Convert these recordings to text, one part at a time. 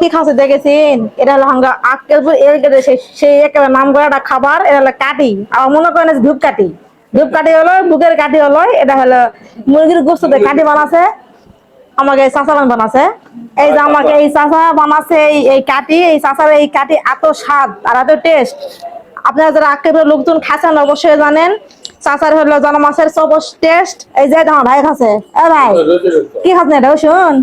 কি খাচ্ছে দেখেছেন? এটা হলো হাঙ্গা আক্কেলপুর এর গেটে সেই একেবারে নাম করা একটা খাবার, এটা হলো কাটি। আর মনে করেন ধূপ কাটি ধূপ কাটি হলো, বুকের কাটি হলো, এটা হলো মুরগির গোস্ত দিয়ে কাটি বানাছে, আমাকে এই চাচা বানাছে। এই যে আমাকে এই চাচা বানাচ্ছে এই এই কাটি এই চাচার এই কাটি এত স্বাদ আর এত টেস্ট আপনারা যারা আক্কেলপুর লোকজন খাচ্ছেন, অবশ্যই জানেন, চাচার হলো জানা মাছের সব টেস্ট এই যে, আমার ভাই খাচ্ছে। এ ভাই, কি খাচ্ছেন এটা? শুন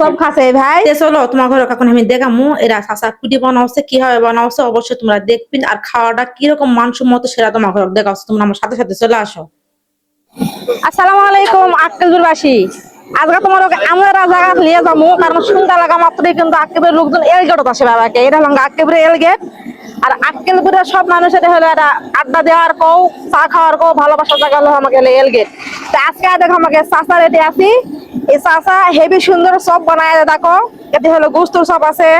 সব খাচ্ছে ভাই। চলো তোমার ঘরে এখন আমি দেখামু। এরা সাসা কুটি বানাওছে কীভাবে বানাওছে অবশ্যই তোমরা দেখবিন আর খাওয়াটা কীরকম মানসম্মত সেটা তোমার ঘরে তোমরা আমার সাথে সাথে চলে আসো। আসসালামু আলাইকুম আক্কেলপুরবাসী আজকে তোমার আমরা জায়গা নিয়ে যাব কারণ সন্ধ্যা লাগা মাত্রই কিন্তু আক্কেলপুরের লোকজন এল গেটত আসে বাবাকে। এটা হলো আক্কেলপুরের এল গেট আর আক্কেলপুরের সব মানুষের হলো একটা আড্ডা দেওয়ার কও চা খাওয়ার কও ভালোবাসা জায়গা হলো আমাকে এল গেট তা আজকে দেখো আমাকে চাচা রেডি আছি। এই চাচা হেভি সুন্দর সব বানায় দেখো। এতে হলো গুস্তুর সব আছে,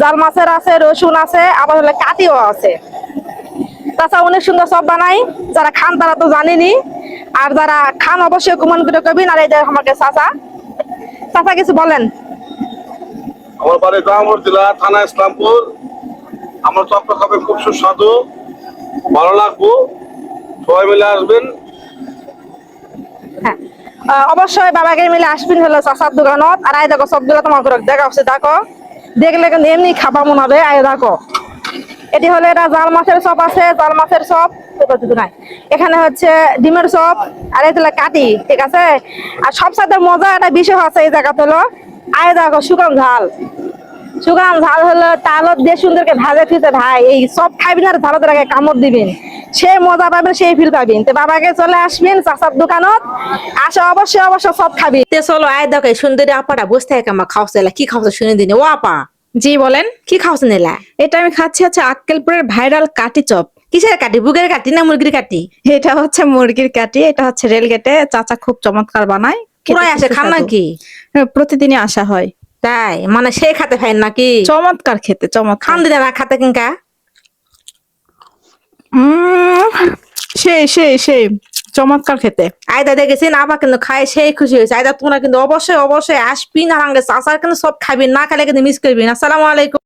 জাল মাছের আছে, রসুন আছে, আবার হলো কাটিও আছে। তাছাড়া অনেক সুন্দর সব বানাই। যারা খান তারা তো জানেনি। আর যারা খান অবশ্যই কমেন্ট করে করবেন আর এই যে আমাকে চাচা। চাচা, কিছু বলেন? আমার বাড়ি গাঁমর জেলা, থানা ইসলামপুর। আমার চক্র খাবে খুব সুস্বাদু। ভালো লাগবো। সবাই মিলে আসবেন। হ্যাঁ। অবশ্যই বাবাকে মিলে আসবেন হলো চাচার দোকানত। আর এই দেখো সবগুলো তোমার ঘরে দেখা হচ্ছে, দেখো। দেখলে কিন্তু এমনি খাবা মনে হবে। আয় দেখো। এটি হলো এটা জাল মাছের চপ আছে, জাল মাছের নাই। এখানে হচ্ছে ডিমের চপ, আর এই কাটি, ঠিক আছে? আর সবসাথে মজা একটা বিষয় আছে এই জায়গাতে হলো, আয় দেখো, শুকান ঝাল। শুকান ঝাল হলো তালত দিয়ে সুন্দরকে ভাজে ফিতে ভাই, এই সব খাইবেন আর ঝালতের আগে কামড় দিবেন। সেই মজা পাবেন সেই ফিল পাবেন। তো বাবাকে চলে আসবেন চাচার দোকানত। আসে অবশ্যই অবশ্যই সব খাবি। তে চলো আয় দেখো সুন্দরী আপাটা বসে থাকে আমার খাওয়াছে কি খাওয়াছে শুনে দিনে? ও আপা। জি বলেন। কি খাওয়াছে এলা? এটা আমি খাচ্ছি হচ্ছে আক্কেলপুরের ভাইরাল কাটি চপ। কিসের কাটি? বুকের কাটি না মুরগির কাটি? এটা হচ্ছে মুরগির কাটি এটা হচ্ছে রেলগেটে চাচা খুব চমৎকার বানায়। পুরাই আসে খান। নাকি? হ্যাঁ, প্রতিদিনই আসা হয়। তাই? মানে সে খাতে ফাইন নাকি? চমৎকার খেতে চমৎকার। খান না খাতে উম, সেই সেই সেই, চমৎকার খেতে। আয়দা দেখেছেন আবার কিন্তু খায়, সেই খুশি হয়েছে। আয়দা, তোমরা কিন্তু অবশ্যই অবশ্যই আসবি না আসার কিন্তু সব খাবি, না খালে কিন্তু মিস করবি না। আসসালামু আলাইকুম।